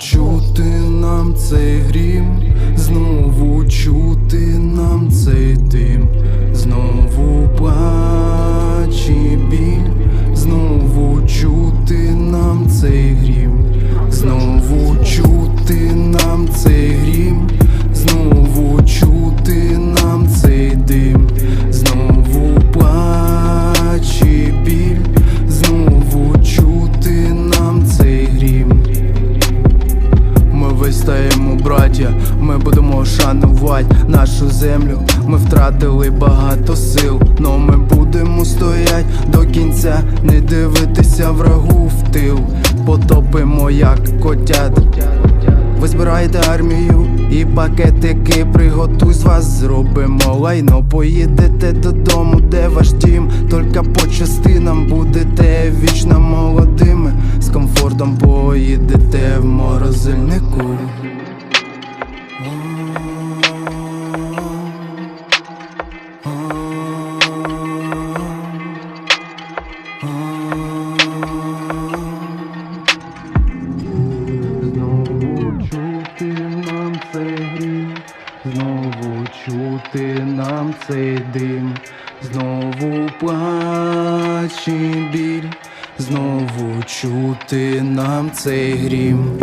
Чути нам цей грім, знову чути нам цей тим знову плач і біль, знову чути нам цей грім, знову. Вистаємо, ми будемо шанувати нашу землю. Ми втратили багато сил, но ми будемо стоять до кінця, не дивитися врагу в тил, потопимо як котят. Ви збираєте армію і пакетики, приготуй з вас, зробимо лайно. Поїдете додому, де ваш дім, тільки по частинам будете вічно молодими. З комфортом поїдете в морозильнику. Знову чути нам цей знову чути нам дим, знову плач біль, знову чути нам цей грім,